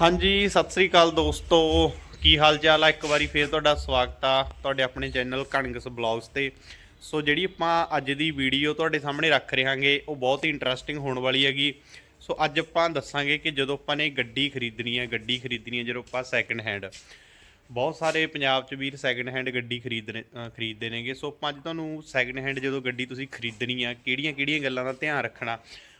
ਹਾਂਜੀ, ਸਤਿ ਸ੍ਰੀ ਅਕਾਲ ਦੋਸਤੋ। ਕੀ ਹਾਲ ਚਾਲ ਆ? ਇੱਕ ਵਾਰੀ ਫੇਰ ਤੁਹਾਡਾ ਸਵਾਗਤ ਆ ਤੁਹਾਡੇ ਆਪਣੇ ਚੈਨਲ ਕਣਗਸ ਬਲੌਗਸ ਤੇ। ਸੋ ਜਿਹੜੀ ਆਪਾਂ ਅੱਜ ਦੀ ਵੀਡੀਓ ਤੁਹਾਡੇ ਸਾਹਮਣੇ ਰੱਖ ਰਹੇ ਹਾਂਗੇ, ਉਹ ਬਹੁਤ ਹੀ ਇੰਟਰਸਟਿੰਗ ਹੋਣ ਵਾਲੀ ਹੈਗੀ। ਸੋ ਅੱਜ ਆਪਾਂ ਦੱਸਾਂਗੇ ਕਿ ਜਦੋਂ ਆਪਾਂ ਨੇ ਗੱਡੀ ਖਰੀਦਣੀ ਹੈ, ਗੱਡੀ ਖਰੀਦਣੀ ਹੈ, ਜਦੋਂ ਆਪਾਂ ਸੈਕੰਡ ਹੈਂਡ ਬਹੁਤ ਸਾਰੇ ਪੰਜਾਬ 'ਚ ਵੀਰ ਸੈਕੰਡ ਹੈਂਡ ਗੱਡੀ ਖਰੀਦਣੇ ਖਰੀਦਦੇ ਨੇਗੇ। ਸੋ ਆਪਾਂ ਅੱਜ ਤੁਹਾਨੂੰ ਸੈਕੰਡ ਹੈਂਡ ਜਦੋਂ ਗੱਡੀ ਤੁਸੀਂ ਖਰੀਦਣੀ ਆ, ਕਿਹੜੀਆਂ-ਕਿਹੜੀਆਂ ਗੱਲਾਂ ਦਾ ਧਿਆਨ ਰੱਖਣਾ?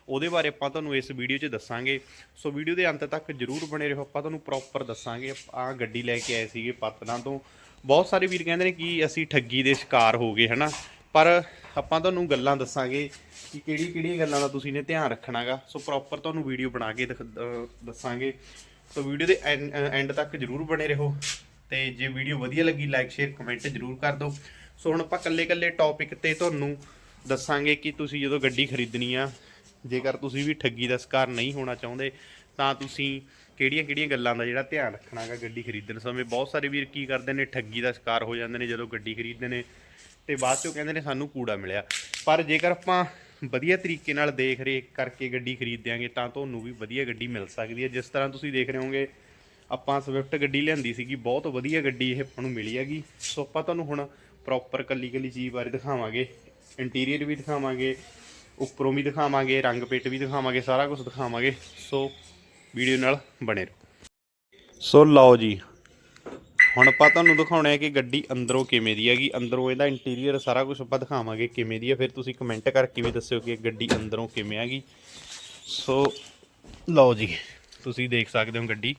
ਉਹਦੇ ਬਾਰੇ ਆਪਾਂ ਤੁਹਾਨੂੰ ਇਸ ਵੀਡੀਓ 'ਚ ਦੱਸਾਂਗੇ। ਸੋ ਵੀਡੀਓ ਦੇ ਅੰਤ ਤੱਕ ਜਰੂਰ ਬਣੇ ਰਹੋ। ਆਪਾਂ ਤੁਹਾਨੂੰ ਪ੍ਰੋਪਰ ਦੱਸਾਂਗੇ। ਆ ਗੱਡੀ ਲੈ ਕੇ ਆਏ ਸੀਗੇ ਪਤਨਾ ਤੋਂ। ਬਹੁਤ ਸਾਰੇ ਵੀਰ ਕਹਿੰਦੇ ਨੇ ਕਿ ਅਸੀਂ ਠੱਗੀ ਦੇ ਸ਼ਿਕਾਰ ਹੋ ਗਏ, ਹਨਾ? ਪਰ ਆਪਾਂ ਤੁਹਾਨੂੰ ਗੱਲਾਂ ਦੱਸਾਂਗੇ ਕਿ ਕਿਹੜੀ ਕਿਹੜੀਆਂ ਗੱਲਾਂ ਦਾ ਤੁਸੀਂ ਨੇ ਧਿਆਨ ਰੱਖਣਾਗਾ। ਸੋ ਪ੍ਰੋਪਰ ਤੁਹਾਨੂੰ ਵੀਡੀਓ ਬਣਾ ਕੇ ਦੱਸਾਂਗੇ। ਸੋ ਵੀਡੀਓ ਦੇ ਐਂਡ ਤੱਕ ਜਰੂਰ ਬਣੇ ਰਹੋ। ਤੇ ਜੇ ਵੀਡੀਓ ਵਧੀਆ ਲੱਗੀ ਲਾਈਕ ਸ਼ੇਅਰ ਕਮੈਂਟ ਜਰੂਰ ਕਰ ਦਿਓ। ਸੋ ਹੁਣ ਆਪਾਂ ਕੱਲੇ-ਕੱਲੇ ਟੌਪਿਕ ਤੇ ਤੁਹਾਨੂੰ ਦੱਸਾਂਗੇ ਕਿ ਤੁਸੀਂ ਜਦੋਂ ਗੱਡੀ ਖਰੀਦਣੀ ਆ ਜੇਕਰ ਤੁਸੀਂ ਵੀ ਠੱਗੀ ਦਾ ਸ਼ਿਕਾਰ ਨਹੀਂ ਹੋਣਾ ਚਾਹੁੰਦੇ, ਤਾਂ ਤੁਸੀਂ ਕਿਹੜੀਆਂ-ਕਿਹੜੀਆਂ ਗੱਲਾਂ ਦਾ ਜਿਹੜਾ ਧਿਆਨ ਰੱਖਣਾ ਰੱਖਣਾਗਾ ਗੱਡੀ ਖਰੀਦਣ ਸਮੇਂ? ਬਹੁਤ ਸਾਰੇ ਵੀਰ ਕੀ ਕਰਦੇ ਨੇ, ਠੱਗੀ ਦਾ ਸ਼ਿਕਾਰ ਹੋ ਜਾਂਦੇ ਨੇ ਜਦੋਂ ਗੱਡੀ ਖਰੀਦਦੇ ਨੇ ਤੇ ਬਾਅਦ ਚੋਂ ਕਹਿੰਦੇ ਨੇ ਸਾਨੂੰ ਕੂੜਾ ਮਿਲਿਆ। ਪਰ ਜੇਕਰ ਆਪਾਂ ਵਧੀਆ ਤਰੀਕੇ ਨਾਲ ਦੇਖ ਰੇਖ ਕਰਕੇ ਗੱਡੀ ਖਰੀਦਿਆਂਗੇ ਤਾਂ ਤੁਹਾਨੂੰ ਵੀ ਵਧੀਆ ਗੱਡੀ ਮਿਲ ਸਕਦੀ ਹੈ। ਜਿਸ ਤਰ੍ਹਾਂ ਤੁਸੀਂ ਦੇਖ ਰਹੇ ਹੋਗੇ ਆਪਾਂ ਸਵਿਫਟ ਗੱਡੀ ਲਿਆਂਦੀ ਸੀਗੀ, ਬਹੁਤ ਵਧੀਆ ਗੱਡੀ ਇਹ ਆਪਾਂ ਨੂੰ ਮਿਲੀ ਹੈਗੀ। ਸੋ ਆਪਾਂ ਤੁਹਾਨੂੰ ਹੁਣ ਪ੍ਰੋਪਰ ਕੱਲੀ ਕੱਲੀ ਚੀਜ਼ ਬਾਰੇ ਦਿਖਾਵਾਂਗੇ ਇੰਟੀਰੀਅਰ ਵੀ ਦਿਖਾਵਾਂਗੇ ਉੱਪਰੋਂ ਵੀ ਦਿਖਾਵਾਂਗੇ, ਰੰਗ ਪੇਟ ਵੀ ਦਿਖਾਵਾਂਗੇ, ਸਾਰਾ ਕੁਝ ਦਿਖਾਵਾਂਗੇ। ਸੋ ਵੀਡੀਓ ਨਾਲ ਬਣੇ ਰਹੋ। ਸੋ ਲਓ ਜੀ, ਹੁਣ ਆਪਾਂ ਤੁਹਾਨੂੰ ਦਿਖਾਉਣਾ ਹੈ ਕਿ ਗੱਡੀ ਅੰਦਰੋਂ ਕਿਵੇਂ ਦੀ ਹੈਗੀ। ਅੰਦਰੋਂ ਇਹਦਾ ਇੰਟੀਰੀਅਰ ਸਾਰਾ ਕੁਝ ਆਪਾਂ ਦਿਖਾਵਾਂਗੇ ਕਿਵੇਂ ਦੀ ਹੈ ਫਿਰ ਤੁਸੀਂ ਕਮੈਂਟ ਕਰਕੇ ਵੀ ਦੱਸਿਓ ਕਿ ਗੱਡੀ ਅੰਦਰੋਂ ਕਿਵੇਂ ਹੈਗੀ। ਸੋ ਲਓ ਜੀ, ਤੁਸੀਂ ਦੇਖ ਸਕਦੇ ਹੋ ਗੱਡੀ।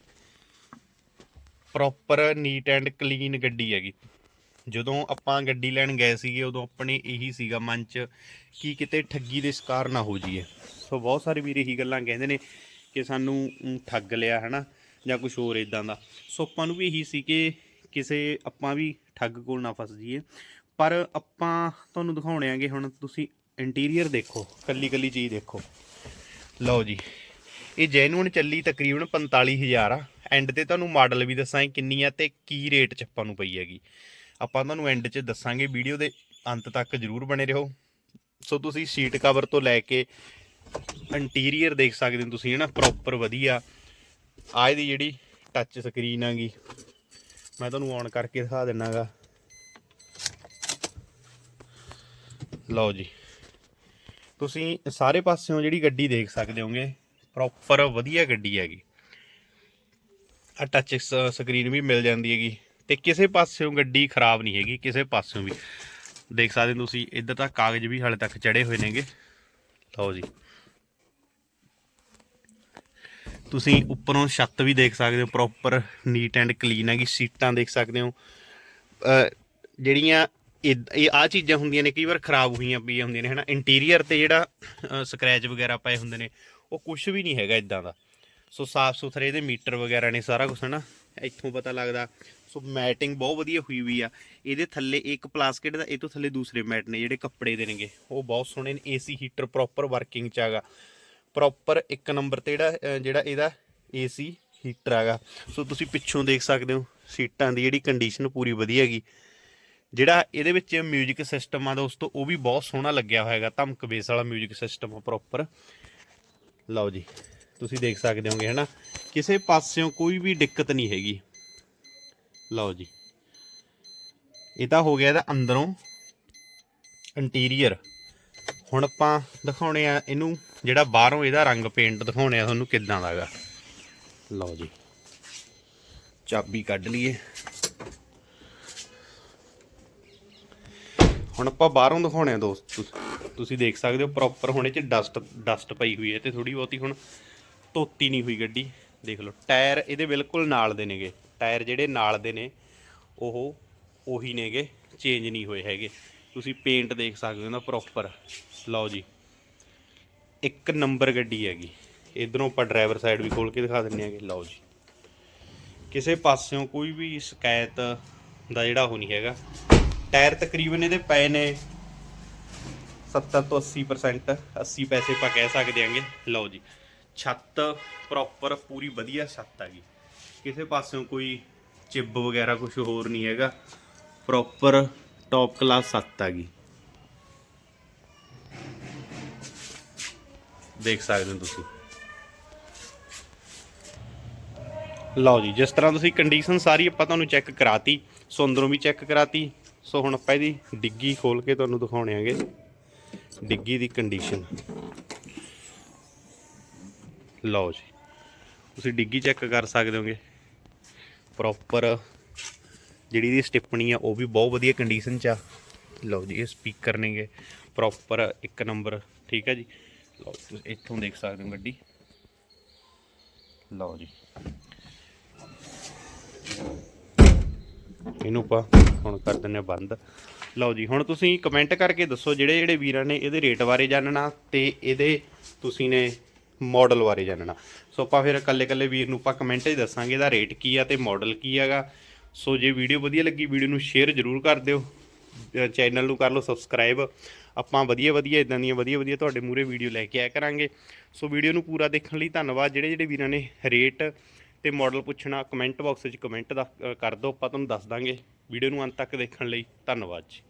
ਪ੍ਰੋਪਰ ਨੀਟ ਐਂਡ ਕਲੀਨ ਗੱਡੀ ਹੈਗੀ। ਜਦੋਂ ਆਪਾਂ ਗੱਡੀ ਲੈਣ ਗਏ ਸੀਗੇ, ਉਦੋਂ ਆਪਣੇ ਇਹੀ ਸੀਗਾ ਮਨ 'ਚ ਕਿ ਕਿਤੇ ਠੱਗੀ ਦੇ ਸ਼ਿਕਾਰ ਨਾ ਹੋ ਜਾਈਏ। ਸੋ ਬਹੁਤ ਸਾਰੇ ਵੀਰ ਇਹੀ ਗੱਲਾਂ ਕਹਿੰਦੇ ਨੇ ਕਿ ਸਾਨੂੰ ਠੱਗ ਲਿਆ, ਹਨਾ, ਜਾਂ ਕੁਝ ਹੋਰ ਇਦਾਂ ਦਾ। ਸੋ ਆਪਾਂ ਨੂੰ ਵੀ ਇਹੀ ਸੀ ਕਿ ਕਿਸੇ ਆਪਾਂ ਵੀ ਠੱਗ ਕੋਲ ਨਾ ਫਸ ਜਾਈਏ। ਪਰ ਆਪਾਂ ਤੁਹਾਨੂੰ ਦਿਖਾਉਣੇ ਆਂਗੇ ਹੁਣ, ਤੁਸੀਂ ਇੰਟੀਰੀਅਰ ਦੇਖੋ ਕੱਲੀ ਕੱਲੀ ਚੀਜ਼ ਦੇਖੋ। ਲਓ ਜੀ, ਇਹ ਜੈਨੂਨ ਚੱਲੀ ਤਕਰੀਬਨ 45000 ਆ। ਐਂਡ ਤੇ ਤੁਹਾਨੂੰ ਮਾਡਲ ਵੀ ਦੱਸਾਂ ਕਿੰਨੀ ਆ ਤੇ ਕੀ ਰੇਟ ਚ ਆਪਾਂ ਨੂੰ ਪਈ ਹੈਗੀ। ਆਪਾਂ ਤੁਹਾਨੂੰ ਐਂਡ 'ਚ ਦੱਸਾਂਗੇ ਵੀਡੀਓ ਦੇ ਅੰਤ ਤੱਕ ਜਰੂਰ ਬਣੇ ਰਹੋ। ਸੋ ਤੁਸੀਂ ਸੀਟ ਕਵਰ ਤੋਂ ਲੈ ਕੇ ਇੰਟੀਰੀਅਰ ਦੇਖ ਸਕਦੇ ਹੋ ਤੁਸੀਂ, ਹਨਾ? ਪ੍ਰੋਪਰ ਵਧੀਆ। ਆਹ ਦੀ ਜਿਹੜੀ ਟੱਚ ਸਕਰੀਨ ਆਗੀ ਮੈਂ ਤੁਹਾਨੂੰ ਔਨ ਕਰਕੇ ਦਿਖਾ ਦਿੰਨਾਗਾ। ਲਓ ਜੀ। ਤੁਸੀਂ ਸਾਰੇ ਪਾਸਿਓਂ ਜਿਹੜੀ ਗੱਡੀ ਦੇਖ ਸਕਦੇ ਹੋਗੇ ਪ੍ਰੋਪਰ ਵਧੀਆ ਗੱਡੀ ਹੈਗੀ। ਆ ਟੱਚ ਸਕਰੀਨ ਵੀ ਮਿਲ ਜਾਂਦੀ ਹੈਗੀ। ਤੇ ਕਿਸੇ ਪਾਸਿਓਂ ਗੱਡੀ ਖਰਾਬ ਨਹੀਂ ਹੈਗੀ, ਕਿਸੇ ਪਾਸਿਓਂ ਵੀ। ਦੇਖ ਸਕਦੇ ਹੋ ਤੁਸੀਂ, ਇੱਧਰ ਤਾਂ ਕਾਗਜ਼ ਵੀ ਹਾਲੇ ਤੱਕ ਚੜੇ ਹੋਏ ਨੇਗੇ। ਲਓ ਜੀ। ਤੁਸੀਂ ਉੱਪਰੋਂ ਛੱਤ ਵੀ ਦੇਖ ਸਕਦੇ ਹੋ ਪ੍ਰੋਪਰ ਨੀਟ ਐਂਡ ਕਲੀਨ ਹੈਗੀ, ਸੀਟਾਂ ਦੇਖ ਸਕਦੇ ਹੋ। ਜਿਹੜੀਆਂ ਇਹ ਇਹ ਆ ਚੀਜ਼ਾਂ ਹੁੰਦੀਆਂ ਨੇ, ਕਈ ਵਾਰ ਖਰਾਬ ਹੋਈਆਂ ਪਈਆਂ ਹੁੰਦੀਆਂ ਨੇ, ਹਨਾ? ਇੰਟੀਰੀਅਰ ਤੇ ਜਿਹੜਾ ਸਕ੍ਰੈਚ ਵਗੈਰਾ ਪਏ ਹੁੰਦੇ ਨੇ, ਉਹ ਕੁਝ ਵੀ ਨਹੀਂ ਹੈਗਾ ਇਦਾਂ ਦਾ। ਸੋ ਸਾਫ ਸੁਥਰੇ ਇਹਦੇ ਮੀਟਰ ਵਗੈਰਾ ਨੇ ਸਾਰਾ ਕੁਝ ਹਨਾ ਇੱਥੋਂ ਪਤਾ ਲੱਗਦਾ ਸੋ ਮੈਟਿੰਗ ਬਹੁਤ ਵਧੀਆ ਹੋਈ ਹੋਈ ਆ ਇਹਦੇ ਥੱਲੇ ਇੱਕ ਪਲਾਸਟਿਕ ਦਾ ਇਹ ਤੋਂ ਥੱਲੇ ਦੂਸਰੇ ਮੈਟ ਨੇ ਜਿਹੜੇ ਕੱਪੜੇ ਦੇ ਨੇਗੇ ਉਹ ਬਹੁਤ ਸੋਹਣੇ ਨੇ ਏਸੀ ਹੀਟਰ ਪ੍ਰੋਪਰ ਵਰਕਿੰਗ ਚ ਹੈਗਾ ਪ੍ਰੋਪਰ ਇੱਕ ਨੰਬਰ ਤੇ ਜਿਹੜਾ ਅਹ ਜਿਹੜਾ ਇਹਦਾ ਏਸੀ ਹੀਟਰ ਹੈਗਾ ਸੋ ਤੁਸੀਂ ਪਿੱਛੋਂ ਦੇਖ ਸਕਦੇ ਹੋ ਸੀਟਾਂ ਦੀ ਜਿਹੜੀ ਕੰਡੀਸ਼ਨ ਪੂਰੀ ਵਧੀਆ ਹੈਗੀ ਜਿਹੜਾ ਇਹਦੇ ਵਿੱਚ 뮤직 ਸਿਸਟਮ ਆ ਦੋਸਤੋ ਉਹ ਵੀ ਬਹੁਤ ਸੋਹਣਾ ਲੱਗਿਆ ਹੋਇਆ ਹੈਗਾ ਧਮਕ ਬੇਸ ਵਾਲਾ 뮤직 ਸਿਸਟਮ ਆ ਪ੍ਰੋਪਰ ਲਓ ਜੀ ਤੁਸੀਂ ਦੇਖ ਸਕਦੇ ਹੋਗੇ, ਹਨਾ? ਕਿਸੇ ਪਾਸਿਓਂ ਕੋਈ ਵੀ ਦਿੱਕਤ ਨਹੀਂ ਹੈਗੀ। ਲਓ ਜੀ। ਇਹ ਤਾਂ ਹੋ ਗਿਆ ਇਹਦਾ ਅੰਦਰੋਂ ਇੰਟੀਰੀਅਰ ਹੁਣ ਆਪਾਂ ਦਿਖਾਉਣੇ ਆ ਇਹਨੂੰ, ਜਿਹੜਾ ਬਾਹਰੋਂ ਇਹਦਾ ਰੰਗ ਪੇਂਟ ਦਿਖਾਉਣੇ ਆ ਤੁਹਾਨੂੰ ਕਿੱਦਾਂ ਦਾ ਹੈਗਾ। ਲਓ ਜੀ। ਚਾਬੀ ਕੱਢ ਲਈਏ। ਹੁਣ ਆਪਾਂ ਬਾਹਰੋਂ ਦਿਖਾਉਣੇ ਆ ਦੋਸਤ। ਤੁਸੀਂ ਦੇਖ ਸਕਦੇ ਹੋ ਪ੍ਰੋਪਰ ਹੁਣ ਇਹ ਚ ਡਸਟ ਡਸਟ ਪਈ ਹੋਈ ਹੈ ਤੇ ਥੋੜੀ ਬਹੁਤੀ ਹੁਣ ਧੋਤੀ ਨਹੀਂ ਹੋਈ ਗੱਡੀ, ਦੇਖ ਲਓ, ਟਾਇਰ ਇਹਦੇ ਬਿਲਕੁਲ ਨਾਲ ਦੇ ਨੇਗੇ, ਟਾਇਰ ਜਿਹੜੇ ਨਾਲ ਦੇ ਨੇ, ਉਹ ਉਹੀ ਨੇਗੇ ਚੇਂਜ ਨਹੀਂ ਹੋਏ ਹੈਗੇ। ਤੁਸੀਂ ਪੇਂਟ ਦੇਖ ਸਕਦੇ ਹੋ ਨਾ ਪ੍ਰੋਪਰ ਲਓ ਜੀ, ਇੱਕ ਨੰਬਰ ਗੱਡੀ ਹੈਗੀ, ਇਧਰੋਂ ਆਪਾਂ ਡਰਾਈਵਰ ਸਾਈਡ ਵੀ ਖੋਲ ਕੇ ਦਿਖਾ ਦਿੰਨੇ ਆਗੇ ਲਓ ਜੀ। ਕਿਸੇ ਪਾਸਿਓਂ ਕੋਈ ਵੀ ਸ਼ਿਕਾਇਤ ਦਾ ਜਿਹੜਾ ਉਹ ਨਹੀਂ ਹੈਗਾ। ਟਾਇਰ ਤਕਰੀਬਨ ਇਹਦੇ ਪਏ ਨੇ 70 ਤੋਂ 80% 80 ਪੈਸੇ ਆਪਾਂ ਕਹਿ ਸਕਦੇ ਆਂਗੇ ਲਓ ਜੀ। ਛੱਤ ਪ੍ਰੋਪਰ ਪੂਰੀ ਵਧੀਆ ਛੱਤ ਹੈਗੀ। ਕਿਸੇ ਪਾਸਿਓਂ ਕੋਈ ਚਿੱਬ ਵਗੈਰਾ ਕੁਝ ਹੋਰ ਨਹੀਂ ਹੈਗਾ। ਪ੍ਰੋਪਰ ਟੌਪ ਕਲਾਸ ਛੱਤ ਹੈਗੀ। ਦੇਖ ਸਕਦੇ ਹੋ ਤੁਸੀਂ। ਲਓ ਜੀ, ਜਿਸ ਤਰ੍ਹਾਂ ਤੁਸੀਂ ਕੰਡੀਸ਼ਨ ਸਾਰੀ ਆਪਾਂ ਤੁਹਾਨੂੰ ਚੈੱਕ ਕਰਾਤੀ ਸੋ ਅੰਦਰੋਂ ਵੀ ਚੈੱਕ ਕਰਾਤੀ। ਸੋ ਹੁਣ ਆਪਾਂ ਇਹਦੀ ਡਿੱਗੀ ਖੋਲ ਕੇ ਤੁਹਾਨੂੰ ਦਿਖਾਉਣੇ ਆਂਗੇ ਡਿੱਗੀ ਦੀ ਕੰਡੀਸ਼ਨ ਲਓ ਜੀ। ਤੁਸੀਂ ਡਿੱਗੀ ਚੈੱਕ ਕਰ ਸਕਦੇ ਹੋਗੇ। ਪ੍ਰੋਪਰ ਜਿਹੜੀ ਦੀ ਸਟਿੱਪਣੀ ਆ, ਉਹ ਵੀ ਬਹੁਤ ਵਧੀਆ ਕੰਡੀਸ਼ਨ 'ਚ ਆ। ਲਓ ਜੀ, ਇਹ ਸਪੀਕਰ ਨੇਗੇ। ਪ੍ਰੋਪਰ ਇੱਕ ਨੰਬਰ ਠੀਕ ਹੈ ਜੀ? ਲਓ, ਤੁਸੀਂ ਇੱਥੋਂ ਦੇਖ ਸਕਦੇ ਹੋ ਗੱਡੀ। ਲਓ ਜੀ। ਇਹਨੂੰ ਆਪਾਂ ਹੁਣ ਕਰ ਦਿੰਨੇ ਆ ਬੰਦ। ਲਓ ਜੀ, ਹੁਣ ਤੁਸੀਂ ਕਮੈਂਟ ਕਰਕੇ ਦੱਸੋ ਜਿਹੜੇ ਜਿਹੜੇ ਵੀਰਾਂ ਨੇ ਇਹਦੇ ਰੇਟ ਬਾਰੇ ਜਾਣਨਾ ਤੇ ਇਹਦੇ ਤੁਸੀਂ ਨੇ ਮਾਡਲ ਬਾਰੇ ਜਾਣਨਾ ਸੋ ਆਪਾਂ ਫਿਰ ਇਕੱਲੇ ਇਕੱਲੇ ਵੀਰ ਨੂੰ ਆਪਾਂ ਕਮੈਂਟ 'ਚ ਦੱਸਾਂਗੇ ਇਹਦਾ ਰੇਟ ਕੀ ਆ ਤੇ ਮਾਡਲ ਕੀ ਹੈਗਾ। ਸੋ ਜੇ ਵੀਡੀਓ ਵਧੀਆ ਲੱਗੀ ਵੀਡੀਓ ਨੂੰ ਸ਼ੇਅਰ ਜ਼ਰੂਰ ਕਰ ਦਿਓ। ਚੈਨਲ ਨੂੰ ਕਰ ਲਓ ਸਬਸਕ੍ਰਾਈਬ ਆਪਾਂ ਵਧੀਆ ਵਧੀਆ ਇਦਾਂ ਦੀਆਂ ਵਧੀਆ ਵਧੀਆ ਤੁਹਾਡੇ ਮੂਰੇ ਵੀਡੀਓ ਲੈ ਕੇ ਆਇਆ ਕਰਾਂਗੇ। ਸੋ ਵੀਡੀਓ ਨੂੰ ਪੂਰਾ ਦੇਖਣ ਲਈ ਧੰਨਵਾਦ। ਜਿਹੜੇ ਜਿਹੜੇ ਵੀਰਾਂ ਨੇ ਰੇਟ ਤੇ ਮਾਡਲ ਪੁੱਛਣਾ ਕਮੈਂਟ ਬਾਕਸ ਵਿੱਚ ਕਮੈਂਟ ਦਾ ਕਰ ਦਿਓ। ਆਪਾਂ ਤੁਹਾਨੂੰ ਦੱਸ ਦਾਂਗੇ। ਵੀਡੀਓ ਨੂੰ ਅੰਤ ਤੱਕ ਦੇਖਣ ਲਈ ਧੰਨਵਾਦ ਜੀ।